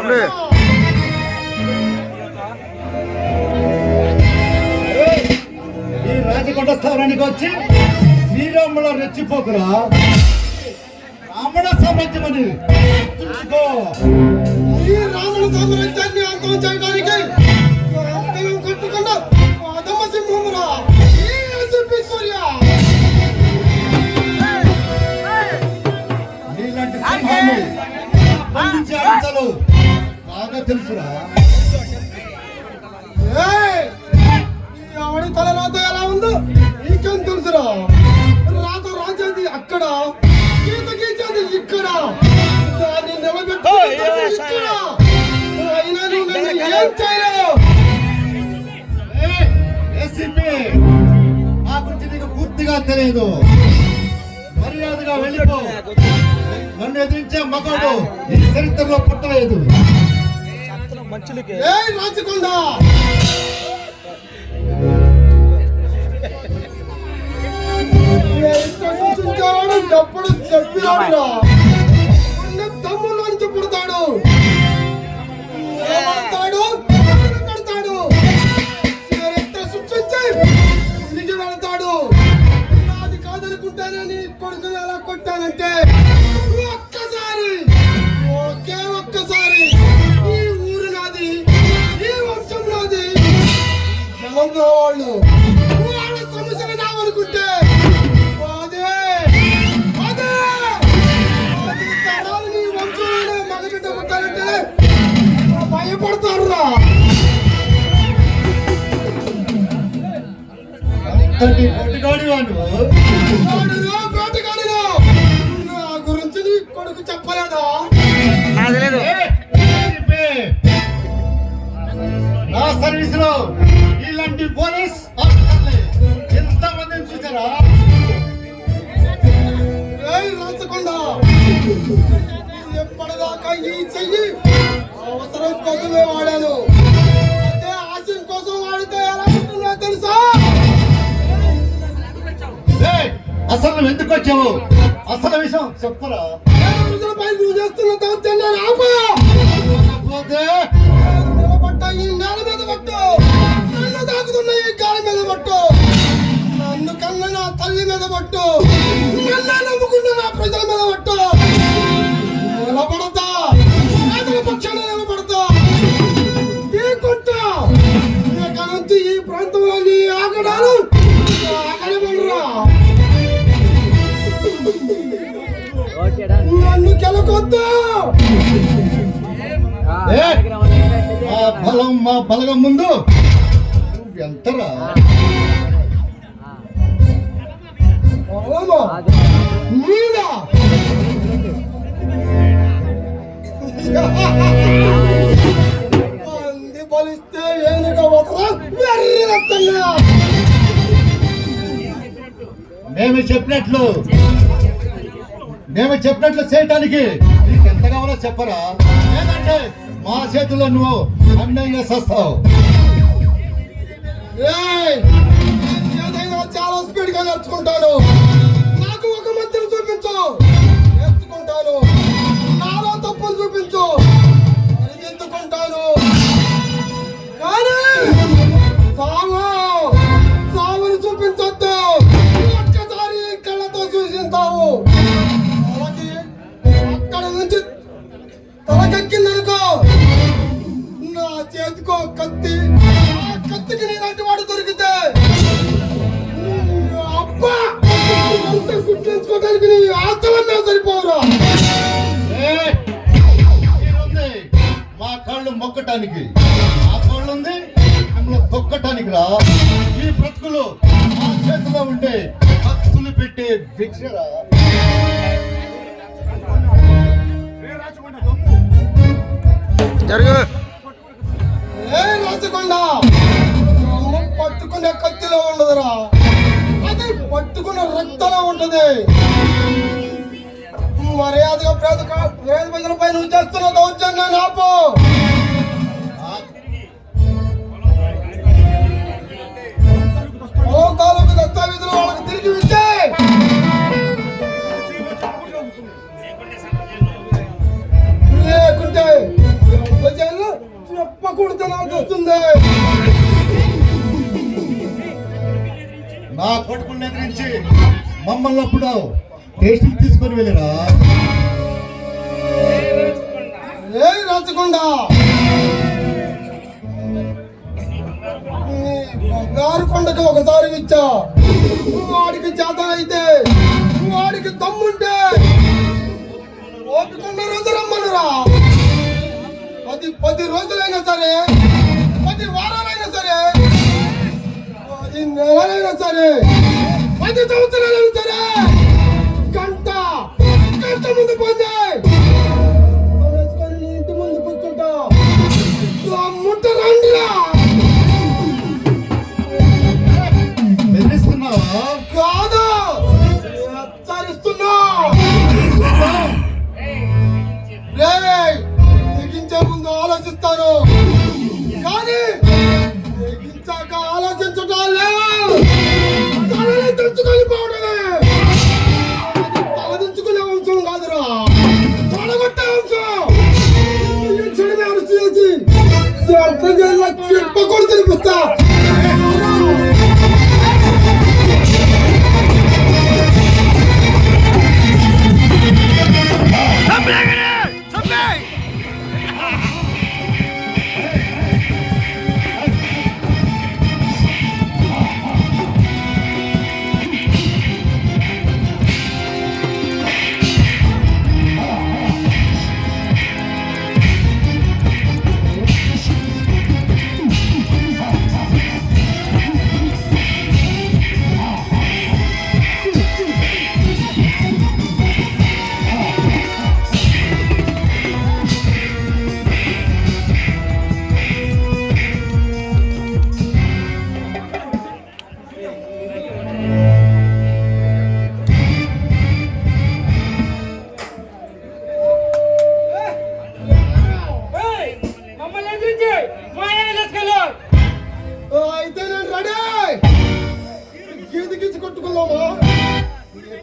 తమ్ముడు ఈ రాజకొండ స్థానానికి వచ్చి శ్రీరాముల రెచ్చిపోకురా రావణ సామ్రాజ్యమని. గుర్తుంచుకో. ఈ రావణ సామ్రాజ్యాన్ని అంతం చేయడానికి కట్టుకున్న అధమ సింహమురా. తెలుసురా? ఆవిడ తల రాత ఎలా ఉందో నీకేం తెలుసురా? రాత రాజేది అక్కడ గీత గీచేది ఇక్కడ. దాన్ని ఇక్కడ. అయినా నువ్వు నన్ను ఏం చేయలేవు. ఏసీపీ నా గురించి నీకు పూర్తిగా తెలియదు మర్యాదగా వెళ్ళిపో. నన్ను ఎదిరించే మగవాడు ఈ చరిత్రలో పుట్టలేదు. ఏ రాచకొండ! ఎప్పుడు చెప్పినాడురా? ఉన్న ఏమంటాడు? తమ్ముడు పెడతాడు తిరిగి వెళతాడు. నాది కాదనుకుంటానే కొడుకుని ఎలా కొట్టానంటే. పొట్టిగాడి వాడు గాడిలో, వేటగాడిలో. నా గురించి నీ కొడుకు చెప్పలేదా? నా సర్వీస్లో ఇలాంటి పోలీస్ ఎంత మందిని చూసారా? రాచకొండ. ఎప్పటిదాకా ఈ చెయ్యి అవసరం కోసమే వాడాను. అసలు నువ్వు ఎందుకు వచ్చావు? అసలు విషయం రోజులపై నువ్వు చేస్తున్న నిలబడ్డ ఈ నేల మీద పట్టు. నన్ను తాకుతున్న ఈ గాలి మీద పట్టు. నన్ను కన్న నా తల్లి మీద పట్టు. నన్ను మా బలం మా బలగం ముందు. ఎంతరా అంది బలిస్తే ఏనుగ మేము చెప్పినట్లు. మేము చెప్పినట్లు చేయటానికి. నీకు ఎంత కావాలో చెప్పరా? ఏంటంటే మా చేతుల్లో నువ్వు అన్యాయంగా చేస్తావు. ఏదైనా చాలా స్పీడ్గా నేర్చుకుంటాను. నాకు ఒక మధ్యను చూపించు. నేర్చుకుంటాను. నాలో తప్పులు చూపించు. ఎందుకుంటాను? కానీ సాగు సాగుని చూపించొద్దు. ఒక్కసారి కళ్ళతో చూసింటావు కాళ్ళు ఉంది మిమ్మల్ని తొక్కటానికి రా. ఈ బ్రతుకులు మా చేతిలో ఉండే కత్తులు పెట్టే భిక్షరా జరుగు. ఏ రాచకొండ అమ్మ పట్టుకునే కత్తిలో ఉండదురా. అది పట్టుకున్న రక్తంలో ఉంటది. మర్యాదగా పేద పేద ప్రజలపై నువ్వు చేస్తున్న దౌర్జన్యాన్ని ఆపు. మమ్మల్ని అప్పుడు టేస్టింగ్ తీసుకొని వెళ్ళిరా? ఏ రచకుండా! బంగారు కొండకు ఒకసారి ఇచ్చా వాడికి చేత అయితే వాడికి దమ్ముంటే ఓపికొండ రోజు రమ్మనురా. పది పది రోజులైనా సరే పది వారాలైనా సరే పది నెలలైనా సరే పది సంవత్సరాలు సరే గంట. గంట ముందు పొందాయి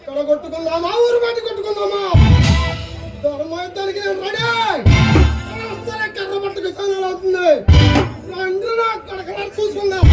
ఎక్కడ కొట్టుకుందామా? ఊరు బయట కొట్టుకుందామా? ధర్మయుద్ధానికి నేను రెడీ కర్ర పట్టుకు సంగతి అవుతుంది రండి నా అక్కడ చూసుకుందాం.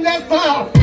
Let's go.